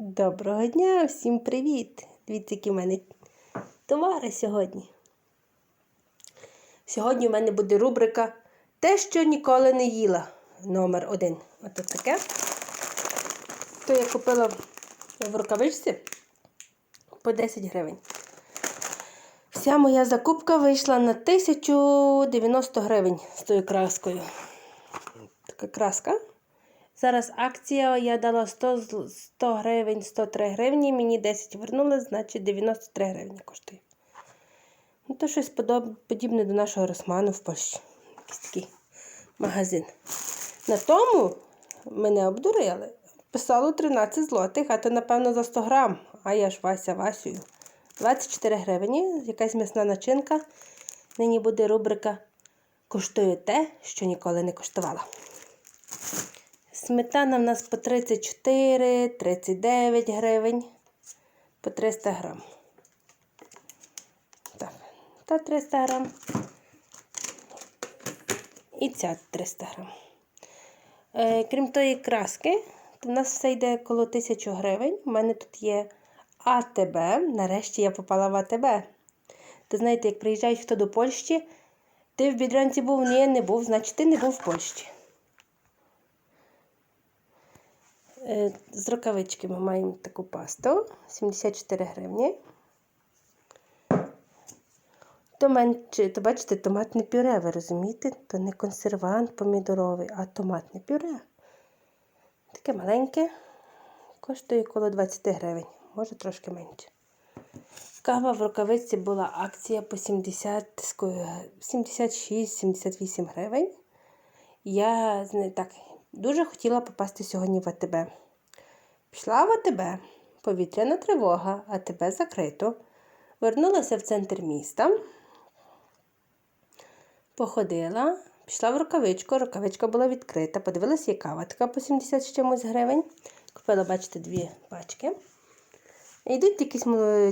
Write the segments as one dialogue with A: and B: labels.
A: Доброго дня, всім привіт! Дивіться, які в мене товари сьогодні. Сьогодні в мене буде рубрика Те, що ніколи не їла. Номер один. Ото таке. То я купила в рукавичці по 10 гривень. Вся моя закупка вийшла на 1090 гривень з тою краскою. Така краска. Зараз акція, я дала 100, 100 гривень, 103 гривні, мені 10 вернули, значить 93 гривні коштує. Ну, то щось подібне до нашого Росману в Польщі. Якийсь такий магазин. На тому мене обдурили. Писало 13 злотих, а то, напевно, за 100 грам. А я ж Вася Васюю. 24 гривні, якась м'ясна начинка. Нині буде рубрика Коштує те, що ніколи не коштувала. Сметана в нас по 34, 39 гривень, по 300 грам. Так, та 300 грам. І ця 300 грам. Е, крім тої краски, то в нас все йде коло 1000 гривень. У мене тут є АТБ. Нарешті я попала в АТБ. То знаєте, як приїжджають хто до Польщі, ти в Бідрянці був, ні, не був, значить ти не був в Польщі. Е, З рукавички ми маємо таку пасту 74 гривні. То, менше, то бачите, томатне пюре, ви розумієте? То не консервант помідоровий, а томатне пюре. Таке маленьке, коштує коло 20 гривень, може трошки менше. Кава в рукавиці була акція по 76-78 гривень. Я так, дуже хотіла попасти сьогодні в АТБ. Пішла в АТБ, повітряна тривога, АТБ закрито. Вернулася в центр міста, походила, пішла в рукавичку, рукавичка була відкрита, подивилася, є кава така по 70 з чимось гривень. Купила, бачите, дві пачки. Йдуть якісь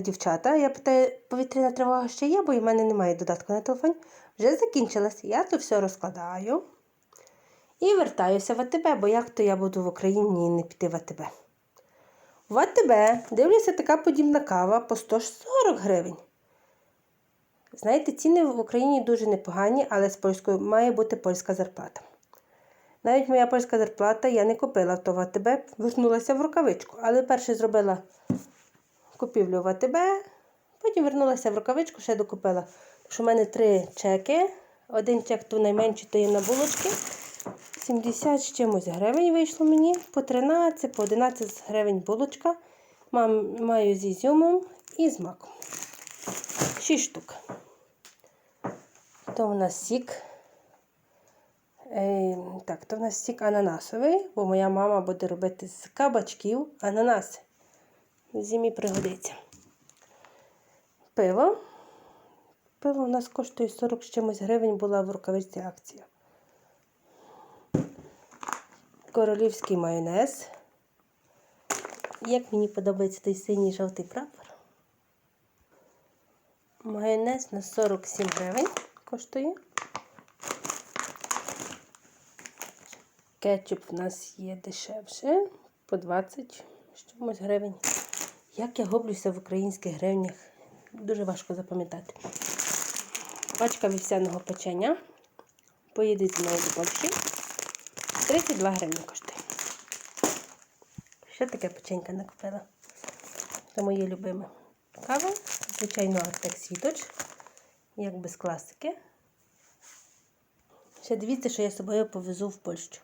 A: дівчата. Я питаю, повітряна тривога ще є, бо в мене немає додатку на телефон. Вже закінчилась. Я то все розкладаю і вертаюся в АТБ, бо як то я буду в Україні і не піти в АТБ. В АТБ дивлюся така подібна кава по 140 гривень. Знаєте, ціни в Україні дуже непогані, але з польською має бути польська зарплата. Навіть моя польська зарплата я не купила то в АТБ, вернулася в рукавичку. Але перше зробила купівлю в АТБ, потім вернулася в рукавичку, ще докупила. Тому що в мене три чеки. Один чек то найменший, то є на булочки. 70 з чимось гривень вийшло мені. По 13, по 11 гривень булочка. Маю з ізюмом і з маком. 6 штук. То у нас сік. Е, так, то в нас сік ананасовий, бо моя мама буде робити з кабачків ананаси. В зимі пригодиться. Пиво. Пиво у нас коштує 40 з чимось гривень, була в рукавичці акція. Королівський майонез. Як мені подобається той синій жовтий прапор. Майонез на 47 гривень коштує. Кетчуп в нас є дешевше, по 20 з чимось гривень. Як я гублюся в українських гривнях, дуже важко запам'ятати. Пачка вівсяного печення. Поїдуть мною до Польщі. 32 гривні коштує. Ще таке печенька накупила. Це моє любиме. Кава, звичайно, Артек Світоч, як без класики. Ще дивіться, що я з собою повезу в Польщу.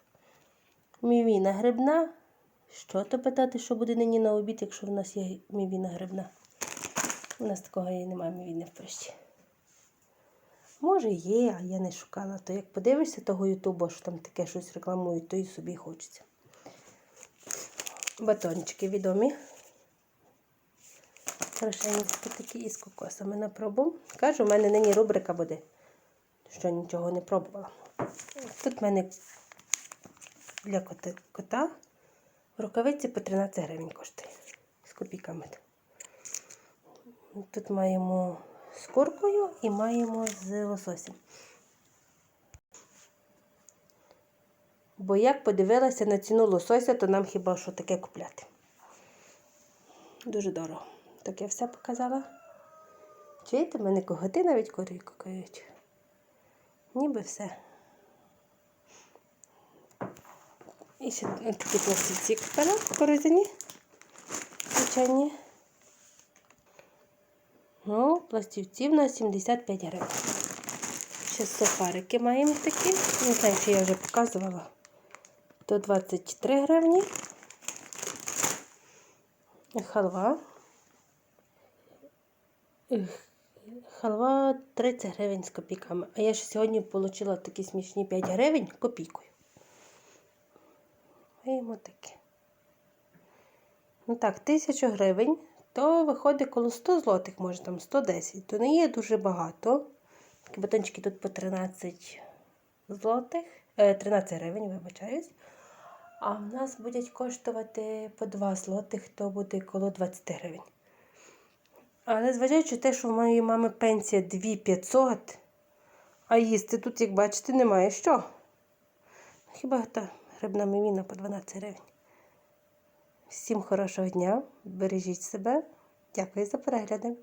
A: Мівіна грибна. Що то питати, що буде нині на обід, якщо в нас є мівіна грибна? У нас такого і немає мівіни в Польщі. Може, є, а я не шукала. То як подивишся того Ютубу, що там таке щось рекламують, то і собі хочеться. Батончики відомі. Хорошенькі такі із кокосами на пробу. Кажу, у мене нині рубрика буде, що нічого не пробувала. Тут в мене для кота в рукавиці по 13 гривень коштує. З копійками. Тут маємо з куркою і маємо з лососем. Бо як подивилася на ціну лосося, то нам хіба що таке купляти. Дуже дорого. Так я все показала. Чуєте, мене коготи навіть корі кукають. Ніби все. І ще такі пластівці купила в корзині. Звичайні. Ну, пластівці в нас 75 гривень. Ще сухарики маємо такі. Не знаю, чи я вже показувала. То 23 гривні. Халва. Халва 30 гривень з копійками. А я ж сьогодні отримала такі смішні 5 гривень копійкою. Маємо таке. Ну так, 1000 гривень, то виходить коло 100 злотих, може там 110. То не є дуже багато. Такі батончики тут по 13 злотих, е, 13 гривень, вибачаюсь. А в нас будуть коштувати по 2 злотих, то буде коло 20 гривень. Але зважаючи те, що в моєї мами пенсія 2500, а їсти тут, як бачите, немає що. Хіба та грибна мівіна по 12 гривень. Всім хорошого дня, бережіть себе. Дякую за перегляди.